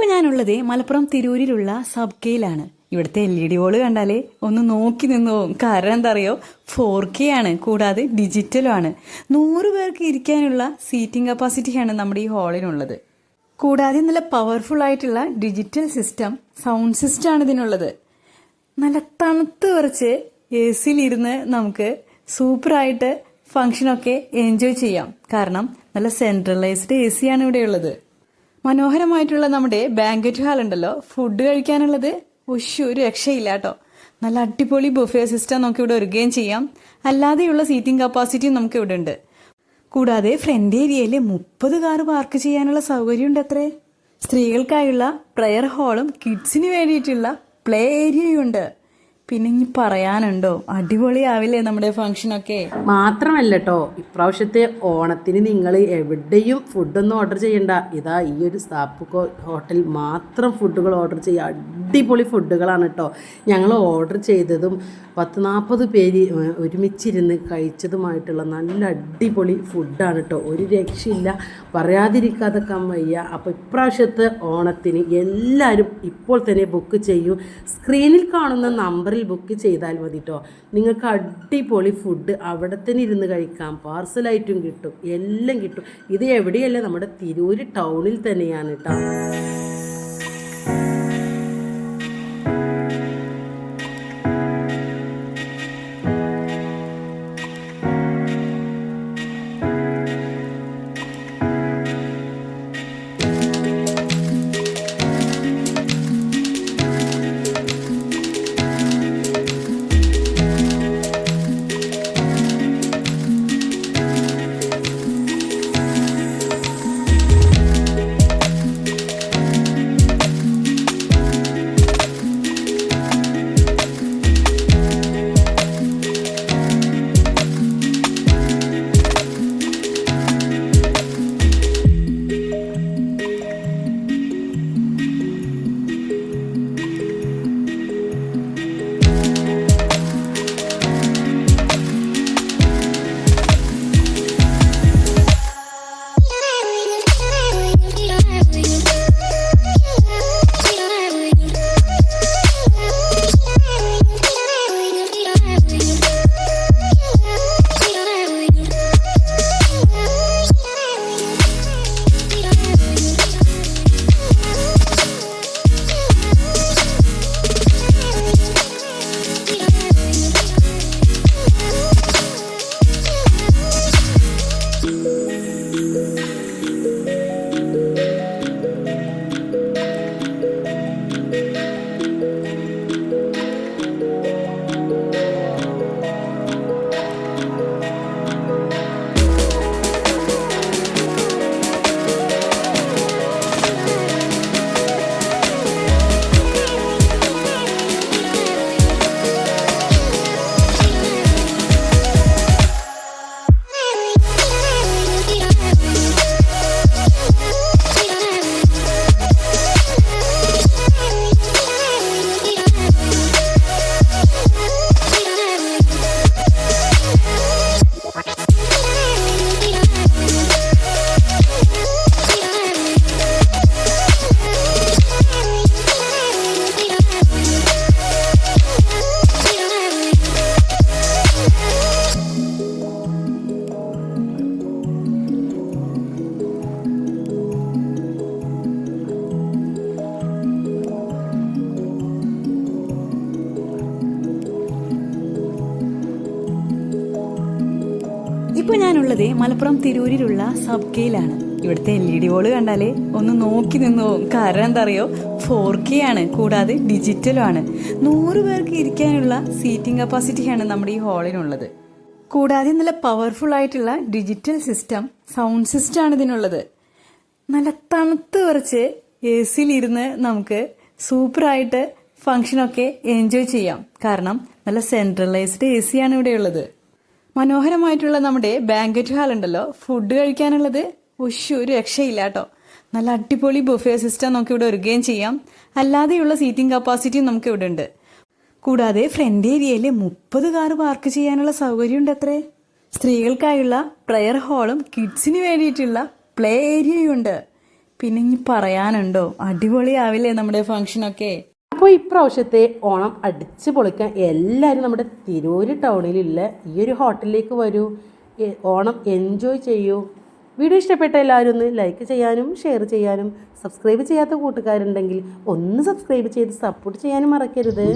ഇപ്പോൾ ഞാനുള്ളത് മലപ്പുറം തിരൂരിലുള്ള സബ് കെയിലാണ്. ഇവിടുത്തെ എൽ ഇ ഡി വോൾ കണ്ടാലേ ഒന്ന് നോക്കി നിന്ന്. പോകും കാരണം എന്താ അറിയോ ഫോർ കെ ആണ് കൂടാതെ ഡിജിറ്റലും ആണ്. നൂറ് പേർക്ക് ഇരിക്കാനുള്ള സീറ്റിംഗ് കപ്പാസിറ്റിയാണ് നമ്മുടെ ഈ ഹാളിനുള്ളത് കൂടാതെ നല്ല പവർഫുൾ ആയിട്ടുള്ള ഡിജിറ്റൽ സിസ്റ്റം സൗണ്ട് സിസ്റ്റം ആണ് ഇതിനുള്ളത്. നല്ല തണുത്ത് കുറച്ച് എ സിയിലിരുന്ന് നമുക്ക് സൂപ്പറായിട്ട് ഫങ്ഷനൊക്കെ എൻജോയ് ചെയ്യാം. കാരണം നല്ല സെൻട്രലൈസ്ഡ് എ സിയാണ് ഇവിടെയുള്ളത്. മനോഹരമായിട്ടുള്ള നമ്മുടെ ബാങ്കറ്റ് ഹാൾ ഉണ്ടല്ലോ. ഫുഡ് കഴിക്കാനുള്ളത് ഉഷ് ഒരു രക്ഷയില്ല കേട്ടോ. നല്ല അടിപൊളി ബുഫേ സിസ്റ്റം നമുക്ക് ഇവിടെ ഒരുക്കുകയും ചെയ്യാം. അല്ലാതെയുള്ള സീറ്റിംഗ് കപ്പാസിറ്റിയും നമുക്ക് ഇവിടെ ഉണ്ട്. കൂടാതെ ഫ്രണ്ട് ഏരിയയിൽ മുപ്പത് കാർ പാർക്ക് ചെയ്യാനുള്ള സൗകര്യമുണ്ട് അത്രേ. സ്ത്രീകൾക്കായുള്ള പ്രയർ ഹാളും കിഡ്സിന് വേണ്ടിയിട്ടുള്ള പ്ലേ ഏരിയയും ഉണ്ട്. പിന്നെ ഇനി പറയാനുണ്ടോ? അടിപൊളിയാവില്ലേ നമ്മുടെ ഫംഗ്ഷനൊക്കെ? മാത്രമല്ല കേട്ടോ ഇപ്രാവശ്യത്തെ ഓണത്തിന് നിങ്ങൾ എവിടെയും ഫുഡൊന്നും ഓർഡർ ചെയ്യണ്ട. ഇതാ ഈ ഒരു സാപ്പ് ഹോട്ടൽ മാത്രം ഫുഡുകൾ ഓർഡർ ചെയ്യുക. അടിപൊളി ഫുഡുകളാണ് കേട്ടോ ഞങ്ങൾ ഓർഡർ ചെയ്തതും പത്ത് നാൽപ്പത് പേര് ഒരുമിച്ചിരുന്ന് കഴിച്ചതുമായിട്ടുള്ള നല്ല അടിപൊളി ഫുഡാണ് കേട്ടോ ഒരു രക്ഷയില്ല. പറയാതിരിക്കാതെ വയ്യ. അപ്പോൾ ഇപ്രാവശ്യത്തെ ഓണത്തിന് എല്ലാവരും ഇപ്പോൾ തന്നെ ബുക്ക് ചെയ്യൂ. സ്ക്രീനിൽ കാണുന്ന നമ്പറിൽ ബുക്ക് ചെയ്താൽ മതി കേട്ടോ നിങ്ങൾക്ക് അടിപൊളി ഫുഡ് അവിടെ തന്നെ ഇരുന്ന് കഴിക്കാം. പാർസലായിട്ടും കിട്ടും. എല്ലാം കിട്ടും. ഇത് എവിടെയല്ല? നമ്മുടെ തിരൂര് ടൗണിൽ തന്നെയാണ് കേട്ടോ ഇപ്പോൾ ഞാനുള്ളത് മലപ്പുറം തിരൂരിലുള്ള സബ് കെയിലാണ്. ഇവിടുത്തെ എൽ ഇ ഡി വോൾ കണ്ടാലേ ഒന്ന് നോക്കി നിന്നു. കാരണം എന്താ അറിയോ ഫോർ കെ ആണ് കൂടാതെ ഡിജിറ്റലും ആണ്. നൂറ് പേർക്ക് ഇരിക്കാനുള്ള സീറ്റിംഗ് കപ്പാസിറ്റിയാണ് നമ്മുടെ ഈ ഹാളിനുള്ളത് കൂടാതെ നല്ല പവർഫുൾ ആയിട്ടുള്ള ഡിജിറ്റൽ സിസ്റ്റം സൗണ്ട് സിസ്റ്റം ആണ് ഇതിനുള്ളത്. നല്ല തണുത്ത് കുറച്ച് എ സിയിലിരുന്ന് നമുക്ക് സൂപ്പറായിട്ട് ഫങ്ഷനൊക്കെ എൻജോയ് ചെയ്യാം. കാരണം നല്ല സെൻട്രലൈസ്ഡ് എ സി ആണ് ഇവിടെയുള്ളത്. മനോഹരമായിട്ടുള്ള നമ്മുടെ ബാങ്കറ്റ് ഹാൾ ഉണ്ടല്ലോ. ഫുഡ് കഴിക്കാനുള്ളത് ഉഷ് ഒരു രക്ഷയില്ല കേട്ടോ. നല്ല അടിപൊളി ബുഫേ സിസ്റ്റം നമുക്ക് ഇവിടെ ഒരുക്കുകയും ചെയ്യാം. അല്ലാതെയുള്ള സീറ്റിംഗ് കപ്പാസിറ്റിയും നമുക്ക് ഇവിടെ ഉണ്ട്. കൂടാതെ ഫ്രണ്ട് ഏരിയയിൽ മുപ്പത് കാർ പാർക്ക് ചെയ്യാനുള്ള സൗകര്യമുണ്ട് അത്രേ. സ്ത്രീകൾക്കായുള്ള പ്രയർ ഹാളും കിഡ്സിന് വേണ്ടിയിട്ടുള്ള പ്ലേ ഏരിയയും ഉണ്ട്. പിന്നെ ഇനി പറയാനുണ്ടോ? അടിപൊളിയാവില്ലേ നമ്മുടെ ഫംഗ്ഷനൊക്കെ അപ്പോൾ ഇപ്രാവശ്യത്തെ ഓണം അടിച്ച് പൊളിക്കാൻ എല്ലാവരും നമ്മുടെ തിരൂര് ടൗണിലുള്ള ഈ ഒരു ഹോട്ടലിലേക്ക് വരൂ. ഓണം എൻജോയ് ചെയ്യൂ. വീഡിയോ ഇഷ്ടപ്പെട്ട എല്ലാവരും ഒന്ന് ലൈക്ക് ചെയ്യാനും ഷെയർ ചെയ്യാനും സബ്സ്ക്രൈബ് ചെയ്യാത്ത കൂട്ടുകാരുണ്ടെങ്കിൽ ഒന്ന് സബ്സ്ക്രൈബ് ചെയ്ത് സപ്പോർട്ട് ചെയ്യാനും മറക്കരുത്.